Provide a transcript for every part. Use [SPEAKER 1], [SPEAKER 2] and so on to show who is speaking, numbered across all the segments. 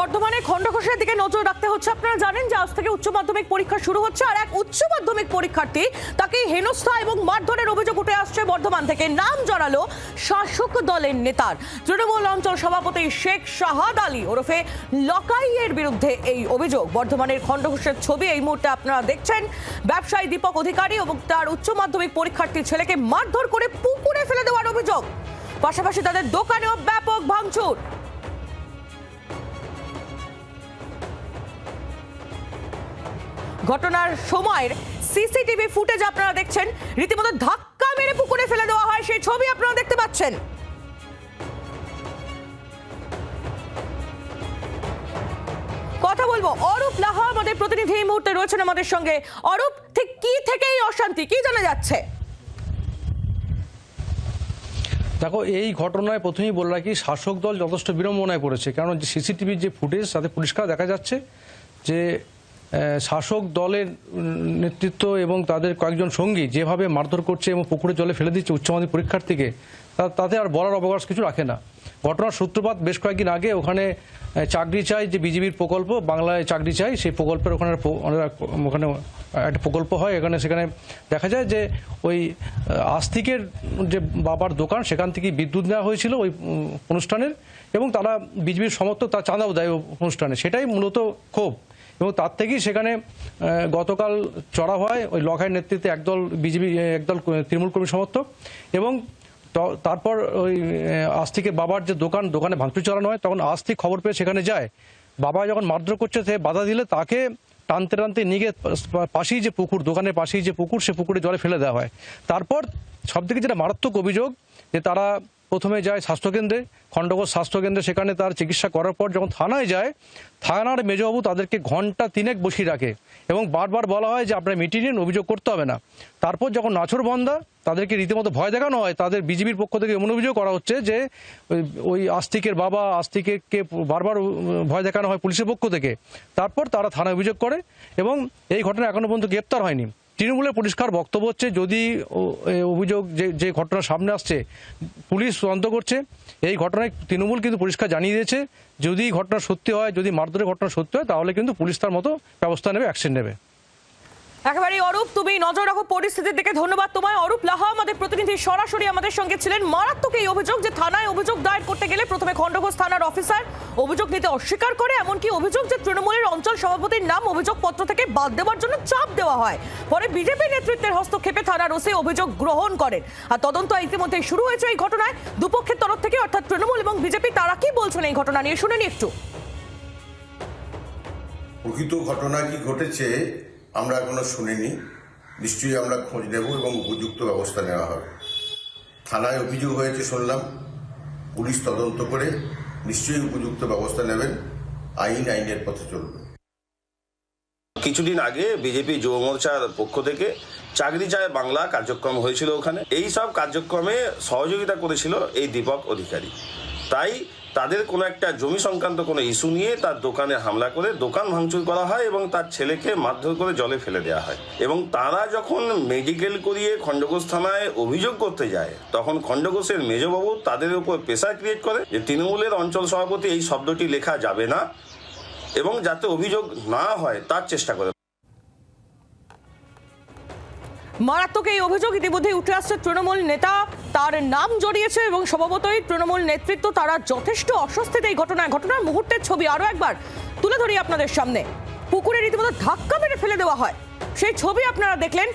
[SPEAKER 1] বর্ধমানে খণ্ডঘোষের দিকে নজর রাখতে হচ্ছে। আপনারা জানেন যে আজ থেকে উচ্চ মাধ্যমিক পরীক্ষা শুরু হচ্ছে আর এক উচ্চ মাধ্যমিক পরীক্ষার্থী তাকে হেনস্থা এবং মারধরের অভিযোগ উঠে আসছে বর্ধমান থেকে। নাম জড়ালো শাসক দলের নেতার। তৃণমূল অঞ্চল সভাপতি শেখ শাহাদ আলী ওরফে লকাইয়ের বিরুদ্ধে এই অভিযোগ। বর্ধমানের খণ্ডঘোষের ছবি এই মুহূর্তে আপনারা দেখছেন। ব্যবসায়ী দীপক অধিকারী এবং তার উচ্চ মাধ্যমিক পরীক্ষার্থী ছেলেকে মারধর করে পুকুরে ফেলে দেওয়ার অভিযোগ। পাশাপাশি তাদের দোকানেও ব্যাপক ভাঙচুর। ঘটনার সময়ের সিসিটিভি ফুটেজ আপনারা দেখছেন। রীতিমতো ধাক্কা মেরে পুকুরে ফেলে দেওয়া হয় সেই ছবি আপনারা দেখতে পাচ্ছেন। কথা বলব, অরূপ লাহা আমাদের প্রতিনিধি এই মুহূর্তে রয়েছেন আমাদের সঙ্গে। অরূপ, ঠিক কি থেকে এই অশান্তি, কি জানা যাচ্ছে?
[SPEAKER 2] দেখো, এই ঘটনায় প্রথমেই বলে রাখি, শাসক দল যথেষ্ট বিড়ম্বনায় পড়েছে। কারণ সিসিটিভির যে ফুটেজ, তাতে পরিষ্কার দেখা যাচ্ছে যে শাসক দলের নেতৃত্ব এবং তাদের কয়েকজন সঙ্গী যেভাবে মারধর করছে এবং পুকুরে জলে ফেলে দিচ্ছে উচ্চ মাধ্যমিক পরীক্ষার্থীকে তাতে আর বলার অবকাশ কিছু রাখে না। ঘটনার সূত্রপাত বেশ কয়েকদিন আগে ওখানে চাকরি চাই যে বিজেপির প্রকল্প, বাংলায় চাকরি চাই, সেই প্রকল্পের ওখানে ওখানে একটা প্রকল্প হয়, এখানে সেখানে দেখা যায় যে ওই আস্তিকের যে বাবার দোকান, সেখান থেকে বিদ্যুৎ নেওয়া হয়েছিল ওই অনুষ্ঠানের এবং তারা বিজেপির সমর্থক, তার চাঁদাও দেয় অনুষ্ঠানে। সেটাই মূলত ক্ষোভ। এবং তার থেকেই সেখানে গতকাল চড়া হয়। ওই লখাইয়ের নেতৃত্বে একদল বিজেপি একদল তৃণমূল কর্মী সমর্থক এবং তারপর ওই আহ, আস্তিকের বাবার যে দোকান দোকানে ভাঙচুর চালানো হয় তখন আস্তিক খবর পেয়ে সেখানে যায়। বাবা যখন মারধর করছে সে বাধা দিলে তাকে টানতে টানতে নিয়ে গিয়ে পাশেই যে পুকুর দোকানের পাশেই যে পুকুর সে পুকুরে জলে ফেলে দেওয়া হয়। তারপর সবথেকে যেটা মারাত্মক অভিযোগ যে তারা প্রথমে যায় স্বাস্থ্যকেন্দ্রে খণ্ডঘোষ স্বাস্থ্যকেন্দ্রে, সেখানে তার চিকিৎসা করার পর যখন থানায় যায়, থানার মেজবাবু তাদেরকে ঘণ্টা তিনেক বসিয়ে রাখে এবং বারবার বলা হয় যে আপনারা মিটিয়ে নিন, অভিযোগ করতে হবে না। তারপর যখন নাছর বন্ধা, তাদেরকে রীতিমতো ভয় দেখানো হয়, তাদের বিজেপির পক্ষ থেকে এমন অভিযোগ করা হচ্ছে যে ওই- ওই আস্তিকের বাবা আস্তিকেরকে বারবার ভয় দেখানো হয় পুলিশের পক্ষ থেকে। তারপর তারা থানায় অভিযোগ করে এবং এই ঘটনা এখনও পর্যন্ত গ্রেপ্তার হয়নি। তৃণমূলের পরিষ্কার বক্তব্য হচ্ছে, যদি অভিযোগ যে যে ঘটনা সামনে আসছে, পুলিশ তদন্ত করছে, এই ঘটনায় তৃণমূল কিন্তু পরিষ্কার জানিয়ে দিয়েছে, যদি ঘটনা সত্যি হয়, যদি মারধরের ঘটনা সত্যি হয়, তাহলে কিন্তু পুলিশ তার মতো ব্যবস্থা নেবে, অ্যাকশন নেবে।
[SPEAKER 1] একেবারে অরূপ, তুমি নজর রাখো পরিস্থিতির দিকে। ধন্যবাদ তোমায়। অরূপ লাহা, আমাদের প্রতিনিধি সরাসরি আমাদের সঙ্গে ছিলেন। মারাত্মক এই অভিযোগ যে থানায় অভিযোগ দায়ের করতে গেলে প্রথমে খণ্ডঘোষ থানার অফিসার অভিযোগ নিতে অস্বীকার করে, এমনকি অভিযোগ যে তৃণমূলের অঞ্চল সভাপতির নাম অভিযোগপত্র থেকে বাদ দেওয়ার জন্য চাপ দেওয়া হয়। পরে বিজেপি নেতৃত্বের হস্তক্ষেপে থানার ওসি অভিযোগ গ্রহণ করেন। আর তদন্ত ইতিমধ্যে শুরু হয়েছে এই ঘটনায়। দুপক্ষের তরফ থেকে, অর্থাৎ তৃণমূল এবং বিজেপি, তারা কি বলছেন এই ঘটনা নিয়ে? শুনে নি একটু।
[SPEAKER 3] প্রকৃত ঘটনা কি ঘটেছে আমরা এখনও শুনিনি। নিশ্চয়ই আমরা খোঁজ নেব এবং উপযুক্ত ব্যবস্থা নেওয়া হবে। থানায় অভিযোগ হয়েছে শুনলাম। পুলিশ তদন্ত করে নিশ্চয়ই উপযুক্ত ব্যবস্থা নেবেন। আইন আইনের পথে চলবে।
[SPEAKER 4] কিছুদিন আগে বিজেপি যুব মোর্চার পক্ষ থেকে চাকরি চায় বাংলা কার্যক্রম হয়েছিল ওখানে। এই সব কার্যক্রমে সহযোগিতা করেছিল এই দীপক অধিকারী। তাই তাদের কোনো একটা জমি সংক্রান্ত কোনো ইস্যু নিয়ে তার দোকানে হামলা করে দোকান ভাঙচুর করা হয় এবং তার ছেলেকে মারধর করে জলে ফেলে দেওয়া হয়। এবং তারা যখন মেডিকেল করিয়ে খণ্ডঘোষ থানায় অভিযোগ করতে যায়, তখন খণ্ডঘোষের মেজবাবু তাদের উপর প্রেশার ক্রিয়েট করে যে তৃণমূলের অঞ্চল সভাপতি এই শব্দটি লেখা যাবে না এবং যাতে অভিযোগ না হয় তার চেষ্টা করে।
[SPEAKER 1] মারাত্মক এই অভিযোগ ইতিমধ্যে উঠে আসছে তৃণমূল নেতা তার নাম জড়িয়েছে এবং স্বভাবতই তৃণমূল নেতৃত্ব, তারা যথেষ্ট অস্বস্তিতে এই ঘটনায়। ঘটনার মুহূর্তের ছবি আরও একবার তুলে ধরি আপনাদের সামনে। পুকুরে রীতিমতো ধাক্কা মেরে ফেলে দেওয়া হয়। সেই ছবি আপনারা দেখলেন।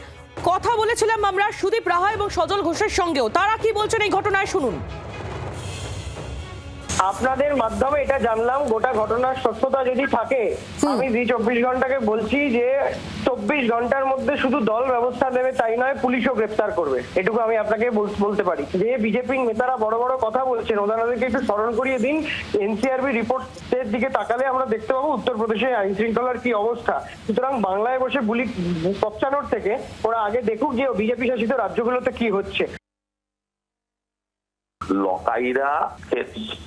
[SPEAKER 1] কথা বলেছিলাম আমরা সুদীপ রাহা এবং সজল ঘোষের সঙ্গেও। তারা কি বলছেন এই ঘটনায় শুনুন।
[SPEAKER 5] আপনাদের মাধ্যমে এটা জানলাম গোটা ঘটনার সত্যতা যদি থাকে আমি জি চব্বিশ ঘন্টাকে বলছি যে চব্বিশ ঘণ্টার মধ্যে শুধু দল ব্যবস্থা নেবে তাই নয় পুলিশও গ্রেপ্তার করবে। এটুকু আমি আপনাকে বল- বলতে পারি। যে বিজেপি নেতারা বড় বড় কথা বলছেন ওনাদেরকে একটু স্মরণ করিয়ে দিন এনসিআরবি রিপোর্টের দিকে তাকালে আমরা দেখতে পাবো উত্তরপ্রদেশে আইন শৃঙ্খলার কি অবস্থা। সুতরাং বাংলায় বসে বুলি পচানোর থেকে ওরা আগে দেখুক যে বিজেপি শাসিত রাজ্যগুলোতে কি হচ্ছে।
[SPEAKER 6] লকাইরা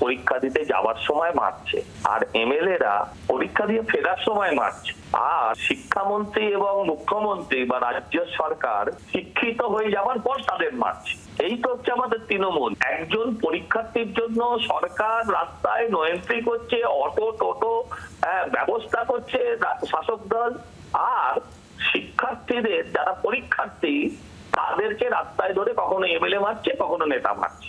[SPEAKER 6] পরীক্ষা দিতে যাওয়ার সময় মারছে। আর এমএলএ রা পরীক্ষা দিয়ে ফেরার সময় মারছে। আর শিক্ষামন্ত্রী এবং মুখ্যমন্ত্রী বা রাজ্য সরকার শিক্ষিত হয়ে যাওয়ার পর তাদের মারছে। এই তো হচ্ছে আমাদের তৃণমূল। একজন পরীক্ষার্থীর জন্য সরকার রাস্তায় নো এন্ট্রি করছে, অটো, টোটো ব্যবস্থা করছে শাসক দল। আর শিক্ষার্থীদের, যারা পরীক্ষার্থী, তাদেরকে রাস্তায় ধরে কখনো এমএলএ মারছে, কখনো নেতা মারছে।